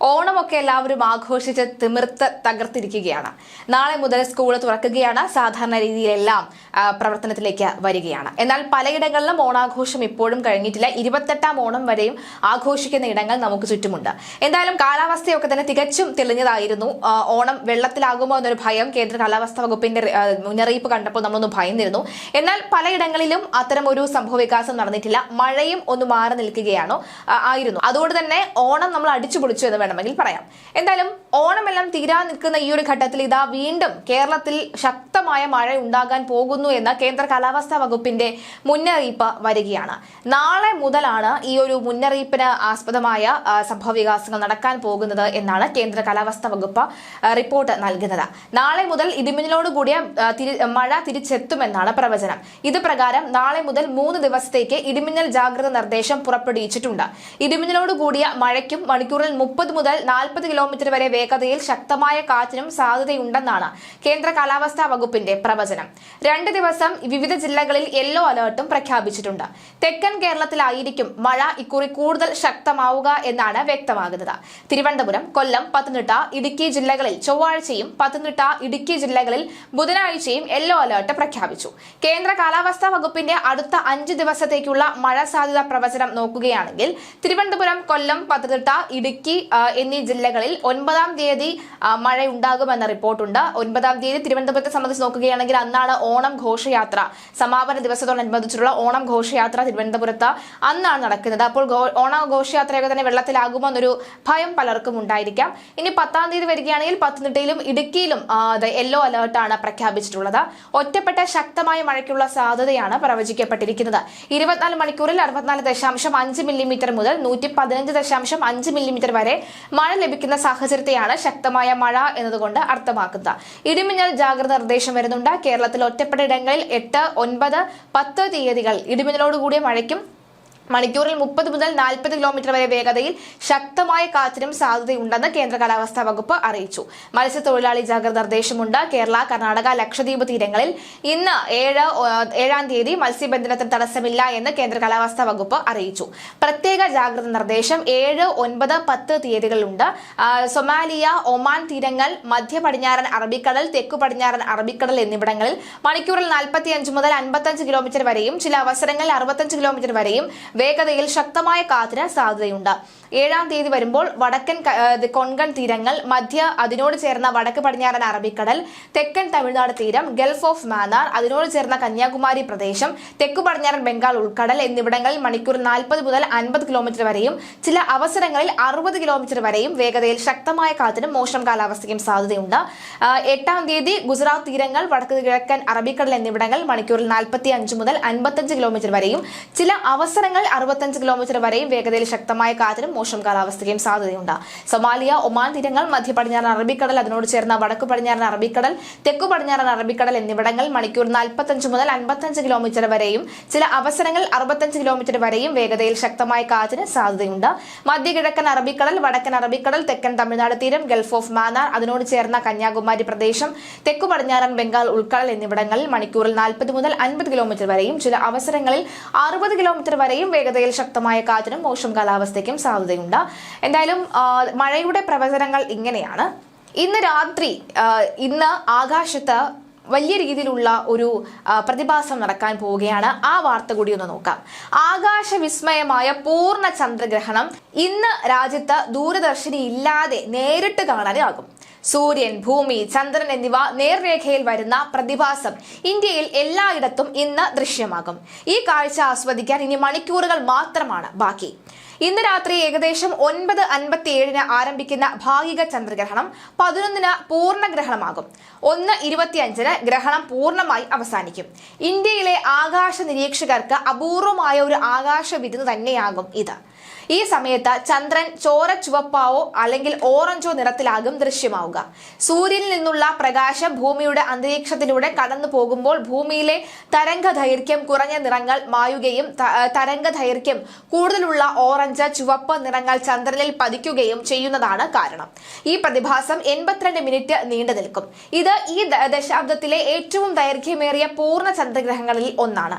ഓണമൊക്കെ എല്ലാവരും ആഘോഷിച്ച് തിമിർത്ത് തകർത്തിരിക്കുകയാണ്. നാളെ മുതൽ സ്കൂൾ തുറക്കുകയാണ്. സാധാരണ രീതിയിലെല്ലാം പ്രവർത്തനത്തിലേക്ക് വരികയാണ്. എന്നാൽ പലയിടങ്ങളിലും ഓണാഘോഷം ഇപ്പോഴും കഴിഞ്ഞിട്ടില്ല. ഇരുപത്തെട്ടാം ഓണം വരെയും ആഘോഷിക്കുന്ന ഇടങ്ങൾ നമുക്ക് ചുറ്റുമുണ്ട്. എന്തായാലും കാലാവസ്ഥയൊക്കെ തന്നെ തികച്ചും തെളിഞ്ഞതായിരുന്നു. ഓണം വെള്ളത്തിലാകുമോ എന്നൊരു ഭയം കേന്ദ്ര കാലാവസ്ഥാ വകുപ്പിന്റെ മുന്നറിയിപ്പ് കണ്ടപ്പോൾ നമ്മളൊന്ന് ഭയന്നിരുന്നു. എന്നാൽ പലയിടങ്ങളിലും അത്തരം ഒരു സംഭവ വികാസം നടന്നിട്ടില്ല. മഴയും ഒന്ന് മാറി നിൽക്കുകയാണോ ആയിരുന്നു. അതുകൊണ്ട് തന്നെ ഓണം നമ്മൾ അടിച്ചു പൊളിച്ചു എന്ന് വേണമെങ്കിൽ പറയാം. എന്തായാലും ഓണമെല്ലാം തീരാൻ നിൽക്കുന്ന ഈ ഒരു ഘട്ടത്തിൽ ഇതാ വീണ്ടും കേരളത്തിൽ ശക്തമായ മഴ ഉണ്ടാകാൻ പോകുന്നു എന്ന കേന്ദ്ര കാലാവസ്ഥാ വകുപ്പിന്റെ മുന്നറിയിപ്പ് വരികയാണ്. നാളെ മുതലാണ് ഈ ഒരു മുന്നറിയിപ്പിന് ആസ്പദമായ സംഭവവികാസങ്ങൾ സംഭവ വികാസങ്ങൾ നടക്കാൻ പോകുന്നത് എന്നാണ് കേന്ദ്ര കാലാവസ്ഥാ വകുപ്പ് റിപ്പോർട്ട് നൽകുന്നത്. നാളെ മുതൽ ഇടിമിന്നലോട് കൂടിയ മഴ തിരിച്ചെത്തുമെന്നാണ് പ്രവചനം. ഇത് പ്രകാരം നാളെ മുതൽ മൂന്ന് ദിവസത്തേക്ക് ഇടിമിന്നൽ ജാഗ്രത നിർദ്ദേശം പുറപ്പെടുവിച്ചിട്ടുണ്ട്. ഇടിമിന്നലോട് കൂടിയ മഴയ്ക്കും മണിക്കൂറിൽ മുപ്പത് മുതൽ നാൽപ്പത് കിലോമീറ്റർ വരെ വേഗതയിൽ ശക്തമായ കാറ്റിനും സാധ്യതയുണ്ടെന്നാണ് കേന്ദ്ര കാലാവസ്ഥാ വകുപ്പിന്റെ പ്രവചനം. രണ്ട് ദിവസം വിവിധ ജില്ലകളിൽ യെല്ലോ അലേർട്ടും പ്രഖ്യാപിച്ചിട്ടുണ്ട്. തെക്കൻ കേരളത്തിലായിരിക്കും മഴ ഇക്കുറി കൂടുതൽ ശക്തമാവുക എന്നാണ് വ്യക്തമാകുന്നത്. തിരുവനന്തപുരം കൊല്ലം പത്തനംതിട്ട ഇടുക്കി ജില്ലകളിൽ ചൊവ്വാഴ്ചയും പത്തനംതിട്ട ഇടുക്കി ജില്ലകളിൽ ബുധനാഴ്ചയും യെല്ലോ അലേർട്ട് പ്രഖ്യാപിച്ചു. കേന്ദ്ര കാലാവസ്ഥാ വകുപ്പിന്റെ അടുത്ത അഞ്ച് ദിവസത്തേക്കുള്ള മഴ സാധ്യത പ്രവചനം നോക്കുകയാണെങ്കിൽ തിരുവനന്തപുരം കൊല്ലം പത്തനംതിട്ട ഇടുക്കി എന്നീ ജില്ലകളിൽ ഒൻപതാം തീയതി മഴയുണ്ടാകുമെന്ന റിപ്പോർട്ടുണ്ട്. ഒൻപതാം തീയതി തിരുവനന്തപുരത്തെ സംബന്ധിച്ച് നോക്കുകയാണെങ്കിൽ അന്നാണ് ഓണം ഘോഷയാത്ര. സമാപന ദിവസത്തോടനുബന്ധിച്ചുള്ള ഓണം ഘോഷയാത്ര തിരുവനന്തപുരത്ത് അന്നാണ് നടക്കുന്നത്. അപ്പോൾ ഓണ ഘോഷയാത്രയൊക്കെ തന്നെ വെള്ളത്തിലാകുമോ എന്നൊരു ഭയം പലർക്കും ഉണ്ടായിരിക്കാം. ഇനി പത്താം തീയതി വരികയാണെങ്കിൽ പത്തനംതിട്ടയിലും ഇടുക്കിയിലും യെല്ലോ അലേർട്ടാണ് പ്രഖ്യാപിച്ചിട്ടുള്ളത്. ഒറ്റപ്പെട്ട ശക്തമായ മഴയ്ക്കുള്ള സാധ്യതയാണ് പ്രവചിക്കപ്പെട്ടിരിക്കുന്നത്. ഇരുപത്തിനാല് മണിക്കൂറിൽ അറുപത്തിനാല് ദശാംശം അഞ്ച് മില്ലിമീറ്റർ മുതൽ നൂറ്റി പതിനഞ്ച് ദശാംശം അഞ്ച് മില്ലിമീറ്റർ വരെ മഴ ലഭിക്കുന്ന സാഹചര്യത്തെയാണ് ശക്തമായ മഴ എന്നതുകൊണ്ട് അർത്ഥമാക്കുന്നത്. ഇടിമിന്നൽ ജാഗ്രത നിർദ്ദേശം വരുന്നുണ്ട്. കേരളത്തിൽ ഒറ്റപ്പെട്ട ഇടങ്ങളിൽ എട്ട് ഒൻപത് പത്ത് തീയതികൾ ഇടിമിന്നലോടുകൂടിയ മഴയ്ക്കും മണിക്കൂറിൽ മുപ്പത് മുതൽ നാൽപ്പത് കിലോമീറ്റർ വരെ വേഗതയിൽ ശക്തമായ കാറ്റിനും സാധ്യതയുണ്ടെന്ന് കേന്ദ്ര കാലാവസ്ഥാ വകുപ്പ് അറിയിച്ചു. മത്സ്യത്തൊഴിലാളി ജാഗ്രത നിർദ്ദേശമുണ്ട്. കേരള കർണാടക ലക്ഷദ്വീപ് തീരങ്ങളിൽ ഇന്ന് ഏഴ് ഏഴാം തീയതി മത്സ്യബന്ധനത്തിന് തടസ്സമില്ല എന്ന് കേന്ദ്ര കാലാവസ്ഥാ വകുപ്പ് അറിയിച്ചു. പ്രത്യേക ജാഗ്രത നിർദ്ദേശം ഏഴ് ഒൻപത് പത്ത് തീയതികളുണ്ട്. സൊമാലിയ ഒമാൻ തീരങ്ങൾ മധ്യ പടിഞ്ഞാറൻ അറബിക്കടൽ തെക്കു പടിഞ്ഞാറൻ അറബിക്കടൽ എന്നിവിടങ്ങളിൽ മണിക്കൂറിൽ നാൽപ്പത്തിയഞ്ച് മുതൽ അൻപത്തഞ്ച് കിലോമീറ്റർ വരെയും ചില അവസരങ്ങളിൽ അറുപത്തഞ്ച് കിലോമീറ്റർ വരെയും വേഗതയിൽ ശക്തമായ കാറ്റിന് സാധ്യതയുണ്ട്. ഏഴാം തീയതി വരുമ്പോൾ വടക്കൻ കൊങ്കൺ തീരങ്ങൾ മധ്യ അതിനോട് ചേർന്ന വടക്ക് പടിഞ്ഞാറൻ അറബിക്കടൽ തെക്കൻ തമിഴ്നാട് തീരം ഗൾഫ് ഓഫ് മാന്നാർ അതിനോട് ചേർന്ന കന്യാകുമാരി പ്രദേശം തെക്കു പടിഞ്ഞാറൻ ബംഗാൾ ഉൾക്കടൽ എന്നിവിടങ്ങളിൽ മണിക്കൂർ നാൽപ്പത് മുതൽ അൻപത് കിലോമീറ്റർ വരെയും ചില അവസരങ്ങളിൽ അറുപത് കിലോമീറ്റർ വരെയും വേഗതയിൽ ശക്തമായ കാറ്റിനും മോശം കാലാവസ്ഥയ്ക്കും സാധ്യതയുണ്ട്. എട്ടാം തീയതി ഗുജറാത്ത് തീരങ്ങൾ വടക്ക് കിഴക്കൻ അറബിക്കടൽ എന്നിവിടങ്ങൾ മണിക്കൂറിൽ നാൽപ്പത്തി മുതൽ അൻപത്തഞ്ച് കിലോമീറ്റർ വരെയും ചില അവസരങ്ങൾ അറുപത്തഞ്ച് കിലോമീറ്റർ വരെയും വേഗതയിൽ ശക്തമായ കാറ്റിനും മോശം കാലാവസ്ഥയ്ക്കും സാധ്യതയുണ്ട്. സൊമാലിയ ഒമാൻ തീരങ്ങൾ മധ്യ പടിഞ്ഞാറൻ അറബിക്കടൽ അതിനോട് ചേർന്ന വടക്ക് പടിഞ്ഞാറൻ അറബിക്കടൽ തെക്കു പടിഞ്ഞാറൻ അറബിക്കടൽ എന്നിവിടങ്ങൾ മണിക്കൂർ നാൽപ്പത്തഞ്ച് മുതൽ അൻപത്തഞ്ച് കിലോമീറ്റർ വരെയും ചില അവസരങ്ങൾ അറുപത്തഞ്ച് കിലോമീറ്റർ വരെയും വേഗതയിൽ ശക്തമായ കാറ്റിന് സാധ്യതയുണ്ട്. മധ്യ കിഴക്കൻ അറബിക്കടൽ വടക്കൻ അറബിക്കടൽ തെക്കൻ തമിഴ്നാട് തീരം ഗൾഫ് ഓഫ് മാന്നാർ അതിനോട് ചേർന്ന കന്യാകുമാരി പ്രദേശം തെക്കു പടിഞ്ഞാറൻ ബംഗാൾ ഉൾക്കടൽ എന്നിവിടങ്ങളിൽ മണിക്കൂറിൽ നാൽപ്പത് മുതൽ അൻപത് കിലോമീറ്റർ വരെയും ചില അവസരങ്ങളിൽ അറുപത് കിലോമീറ്റർ വരെയും വേഗതയിൽ ശക്തമായ കാറ്റിനും മോശം കാലാവസ്ഥയ്ക്കും സാധ്യതയുണ്ട്. എന്തായാലും മഴയുടെ പ്രവചനങ്ങൾ ഇങ്ങനെയാണ്. ഇന്ന് രാത്രി ഇന്ന് ആകാശത്ത് വലിയ രീതിയിലുള്ള ഒരു പ്രതിഭാസം നടക്കാൻ പോവുകയാണ്. ആ വാർത്ത കൂടി ഒന്ന് നോക്കാം. ആകാശ വിസ്മയമായ പൂർണ ചന്ദ്രഗ്രഹണം ഇന്ന് രാജ്യത്ത് ദൂരദർശിനി ഇല്ലാതെ നേരിട്ട് കാണാനാകും. സൂര്യൻ ഭൂമി ചന്ദ്രൻ എന്നിവ നേർരേഖയിൽ വരുന്ന പ്രതിഭാസം ഇന്ത്യയിൽ എല്ലായിടത്തും ഇന്ന് ദൃശ്യമാകും. ഈ കാഴ്ച ആസ്വദിക്കാൻ ഇനി മണിക്കൂറുകൾ മാത്രമാണ് ബാക്കി. ഇന്ന് രാത്രി ഏകദേശം ഒൻപത് അൻപത്തി ഏഴിന് ആരംഭിക്കുന്ന ഭാഗിക ചന്ദ്രഗ്രഹണം പതിനൊന്നിന് പൂർണഗ്രഹണമാകും. ഒന്ന് ഇരുപത്തിയഞ്ചിന് ഗ്രഹണം പൂർണമായി അവസാനിക്കും. ഇന്ത്യയിലെ ആകാശ നിരീക്ഷകർക്ക് അപൂർവമായ ഒരു ആകാശ വിരുന്ന് തന്നെയാകും ഇത്. ഈ സമയത്ത് ചന്ദ്രൻ ചോര ചുവപ്പാവോ അല്ലെങ്കിൽ ഓറഞ്ചോ നിറത്തിലാകും ദൃശ്യമാവുക. സൂര്യനിൽ നിന്നുള്ള പ്രകാശം ഭൂമിയുടെ അന്തരീക്ഷത്തിലൂടെ കടന്നു പോകുമ്പോൾ ഭൂമിയിലെ തരംഗ ദൈർഘ്യം കുറഞ്ഞ നിറങ്ങൾ മായുകയും തരംഗ ദൈർഘ്യം കൂടുതലുള്ള ഓറഞ്ച് ചുവപ്പ് നിറങ്ങൾ ചന്ദ്രനിൽ പതിക്കുകയും ചെയ്യുന്നതാണ് കാരണം. ഈ പ്രതിഭാസം എൺപത്തിരണ്ട് മിനിറ്റ് നീണ്ടു നിൽക്കും. ഇത് ഈ ദശാബ്ദത്തിലെ ഏറ്റവും ദൈർഘ്യമേറിയ പൂർണ ചന്ദ്രഗ്രഹങ്ങളിൽ ഒന്നാണ്.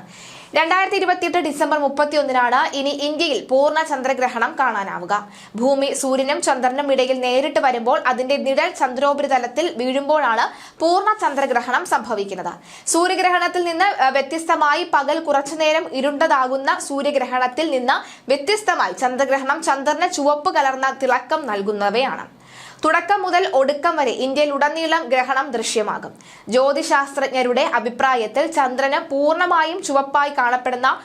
രണ്ടായിരത്തി ഇരുപത്തിയെട്ട് ഡിസംബർ മുപ്പത്തിയൊന്നിനാണ് ഇനി ഇന്ത്യയിൽ പൂർണ ചന്ദ്രഗ്രഹണം കാണാനാവുക. ഭൂമി സൂര്യനും ചന്ദ്രനും ഇടയിൽ നേരിട്ട് വരുമ്പോൾ അതിന്റെ നിഴൽ ചന്ദ്രോപരിതലത്തിൽ വീഴുമ്പോഴാണ് പൂർണ ചന്ദ്രഗ്രഹണം സംഭവിക്കുന്നത്. സൂര്യഗ്രഹണത്തിൽ നിന്ന് വ്യത്യസ്തമായി പകൽ കുറച്ചുനേരം ഇരുണ്ടതാകുന്ന സൂര്യഗ്രഹണത്തിൽ നിന്ന് വ്യത്യസ്തമായി ചന്ദ്രഗ്രഹണം ചന്ദ്രന് ചുവപ്പ് കലർന്ന തിളക്കം നൽകുന്നവയാണ്. തുടക്കം മുതൽ ഒടുക്കം വരെ ഇന്ത്യയിൽ ഉടനീളം ഗ്രഹണം ദൃശ്യമാകും. ജ്യോതിശാസ്ത്രജ്ഞരുടെ അഭിപ്രായത്തിൽ ചന്ദ്രന് പൂർണമായും ചുവപ്പായി കാണപ്പെടുന്ന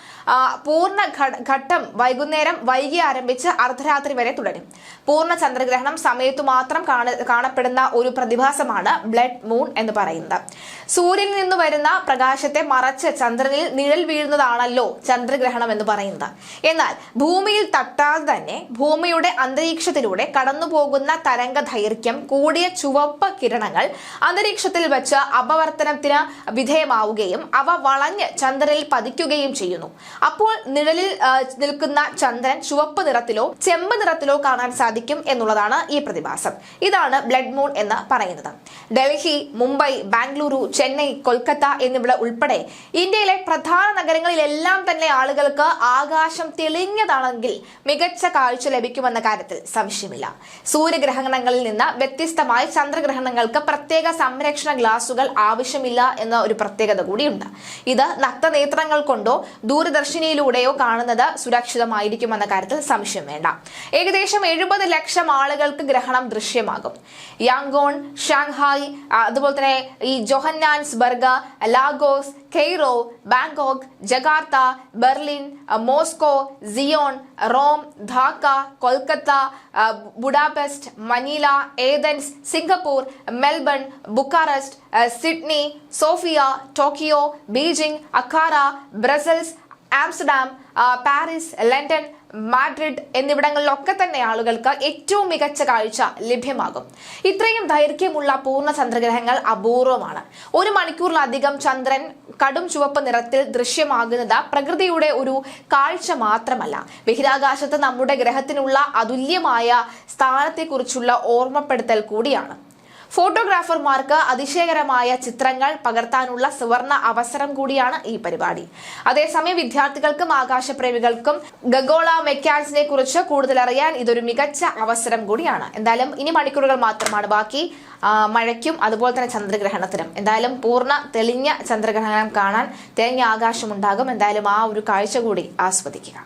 പൂർണ ഘട്ടം വൈകുന്നേരം വൈകി ആരംഭിച്ച് അർദ്ധരാത്രി വരെ തുടരും. പൂർണ ചന്ദ്രഗ്രഹണം സമയത്തു മാത്രം കാണ- കാണപ്പെടുന്ന ഒരു പ്രതിഭാസമാണ് ബ്ലഡ് മൂൺ എന്ന് പറയുന്നത്. സൂര്യനിൽ നിന്ന് വരുന്ന പ്രകാശത്തെ മറച്ച് ചന്ദ്രനിൽ നിഴൽ വീഴുന്നതാണല്ലോ ചന്ദ്രഗ്രഹണം എന്ന് പറയുന്നത്. എന്നാൽ ഭൂമിയിൽ തട്ടാതെ തന്നെ ഭൂമിയുടെ അന്തരീക്ഷത്തിലൂടെ കടന്നുപോകുന്ന തരംഗ ദൈർഘ്യം കൂടിയ ചുവപ്പ് കിരണങ്ങൾ അന്തരീക്ഷത്തിൽ വെച്ച് അപവർത്തനത്തിന് വിധേയമാവുകയും അവ വളഞ്ഞ് ചന്ദ്രനിൽ പതിക്കുകയും ചെയ്യുന്നു. അപ്പോൾ നിഴലിൽ നിൽക്കുന്ന ചന്ദ്രൻ ചുവപ്പ് നിറത്തിലോ ചെമ്പ് നിറത്തിലോ കാണാൻ സാധിക്കും എന്നുള്ളതാണ് ഈ പ്രതിഭാസം. ഇതാണ് ബ്ലഡ് മൂൺ എന്ന് പറയുന്നത്. ഡൽഹി മുംബൈ ബാംഗ്ലൂരു ചെന്നൈ കൊൽക്കത്ത എന്നിവിടെ ഉൾപ്പെടെ ഇന്ത്യയിലെ പ്രധാന നഗരങ്ങളിലെല്ലാം തന്നെ ആളുകൾക്ക് ആകാശം തെളിഞ്ഞതാണെങ്കിൽ മികച്ച കാഴ്ച ലഭിക്കുമെന്ന കാര്യത്തിൽ സംശയമില്ല. സൂര്യഗ്രഹണങ്ങളിൽ നിന്ന് വ്യത്യസ്തമായി ചന്ദ്രഗ്രഹണങ്ങൾക്ക് പ്രത്യേക സംരക്ഷണ ഗ്ലാസുകൾ ആവശ്യമില്ല എന്ന ഒരു പ്രത്യേകത കൂടിയുണ്ട്. ഇത് നക്തനേത്രങ്ങൾ കൊണ്ടോ ദൂരദർശിനിയിലൂടെയോ കാണുന്നത് സുരക്ഷിതമായിരിക്കുമെന്ന കാര്യത്തിൽ സംശയം വേണ്ട. ഏകദേശം എഴുപത് ലക്ഷം ആളുകൾക്ക് ഗ്രഹണം ദൃശ്യമാകും. യാങ്കോൺ ഷാങ്ഹായ് അതുപോലെ തന്നെ ഈ Johannesburg Lagos Cairo Bangkok Jakarta Berlin Moscow Seoul Rome Dhaka Kolkata Budapest Manila Athens Singapore Melbourne Bucharest Sydney Sofia Tokyo Beijing Accra Brussels Amsterdam Paris London Madrid എന്നിവിടങ്ങളിലൊക്കെ തന്നെ ആളുകൾക്ക് ഏറ്റവും മികച്ച കാഴ്ച ലഭ്യമാകും. ഇത്രയും ദൈർഘ്യമുള്ള പൂർണ ചന്ദ്രഗ്രഹങ്ങൾ അപൂർവമാണ്. ഒരു മണിക്കൂറിലധികം ചന്ദ്രൻ കടും ചുവപ്പ് നിറത്തിൽ ദൃശ്യമാകുന്നത് പ്രകൃതിയുടെ ഒരു കാഴ്ച മാത്രമല്ല. ബഹിരാകാശത്ത് നമ്മുടെ ഗ്രഹത്തിനുള്ള അതുല്യമായ സ്ഥാനത്തെക്കുറിച്ചുള്ള ഓർമ്മപ്പെടുത്തൽ കൂടിയാണ്. ഫോട്ടോഗ്രാഫർമാർക്ക് അതിശയകരമായ ചിത്രങ്ങൾ പകർത്താനുള്ള സുവർണ അവസരം കൂടിയാണ് ഈ പരിപാടി. അതേസമയം വിദ്യാർത്ഥികൾക്കും ആകാശപ്രേമികൾക്കും ഗഗോള മെക്കാൻസിനെ കുറിച്ച് കൂടുതൽ അറിയാൻ ഇതൊരു മികച്ച അവസരം കൂടിയാണ്. എന്തായാലും ഇനി മണിക്കൂറുകൾ മാത്രമാണ് ബാക്കി. മഴയ്ക്കും അതുപോലെ തന്നെ ചന്ദ്രഗ്രഹണത്തിനും. എന്തായാലും പൂർണ തെളിഞ്ഞ ചന്ദ്രഗ്രഹണം കാണാൻ തെളിഞ്ഞ ആകാശമുണ്ടാകും. എന്തായാലും ആ ഒരു കാഴ്ച കൂടി ആസ്വദിക്കുക.